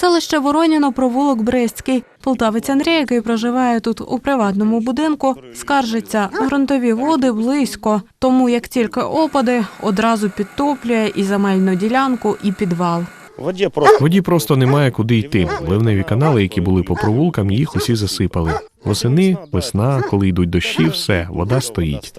Селище Вороніно, провулок Брестський. Полтавець Андрій, який проживає тут у приватному будинку, скаржиться, ґрунтові води близько. Тому як тільки опади, одразу підтоплює і земельну ділянку, і підвал. Воді просто немає куди йти. Ливневі канали, які були по провулкам, їх усі засипали. Восени, весна, коли йдуть дощі, все, вода стоїть.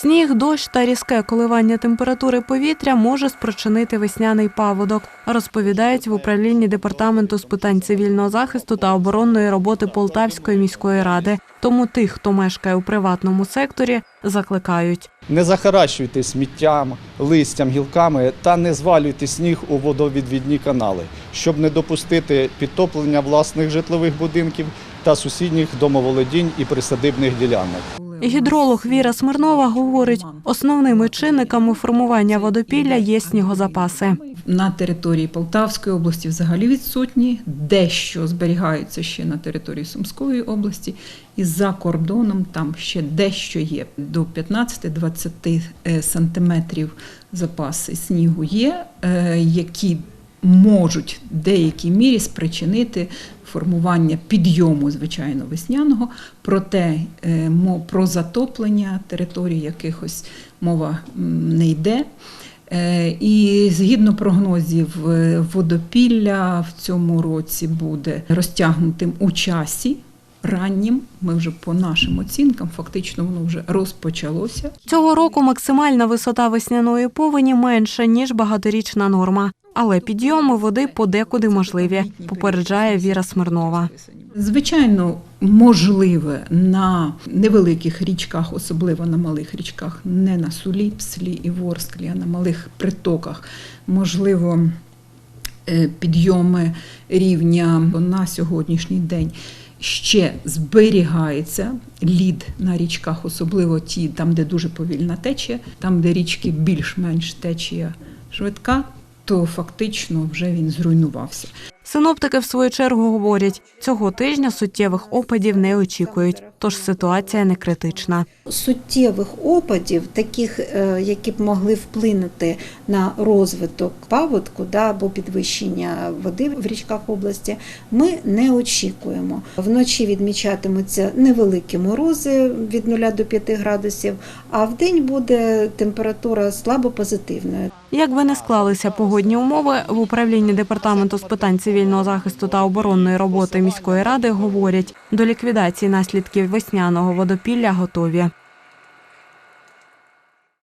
Сніг, дощ та різке коливання температури повітря може спричинити весняний паводок, розповідають в управлінні департаменту з питань цивільного захисту та оборонної роботи Полтавської міської ради. Тому тих, хто мешкає у приватному секторі, закликають. Не захаращуйте сміттям, листям, гілками та не звалюйте сніг у водовідвідні канали, щоб не допустити підтоплення власних житлових будинків та сусідніх домоволодінь і присадибних ділянок. Гідролог Віра Смирнова говорить, основними чинниками формування водопілля є снігозапаси. На території Полтавської області взагалі відсутні, дещо зберігаються ще на території Сумської області, і за кордоном там ще дещо є. До 15-20 е, сантиметрів запаси снігу є, е, які можуть в деякій мірі спричинити формування підйому, звичайно, весняного, проте е, про затоплення територій якихось мова не йде. Е, І згідно прогнозів, е, водопілля в цьому році буде розтягнутим у часі. Раннім, ми вже по нашим оцінкам, фактично воно вже розпочалося. Цього року максимальна висота весняної повені менша ніж багаторічна норма, але підйоми води подекуди можливі, попереджає Віра Смирнова. Звичайно, можливе на невеликих річках, особливо на малих річках, не на Сулі, Пслі і Ворсклі, а на малих притоках, можливо, е, підйоми рівня на сьогоднішній день. Ще зберігається лід на річках, особливо ті, там, де дуже повільна течія, там, де річки більш-менш течія швидка, то фактично вже він зруйнувався. Синоптики в свою чергу говорять, цього тижня суттєвих опадів не очікують, тож ситуація не критична. суттєвих опадів, таких, е, які б могли вплинути на розвиток паводку да, або підвищення води в річках області, ми не очікуємо. Вночі відмічатимуться невеликі морози від 0 до 5 градусів, а в день буде температура слабо позитивною. Як би не склалися погодні умови, в управлінні департаменту з питань цивільного захисту та оборонної роботи міської ради говорять, до ліквідації наслідків весняного водопілля готові.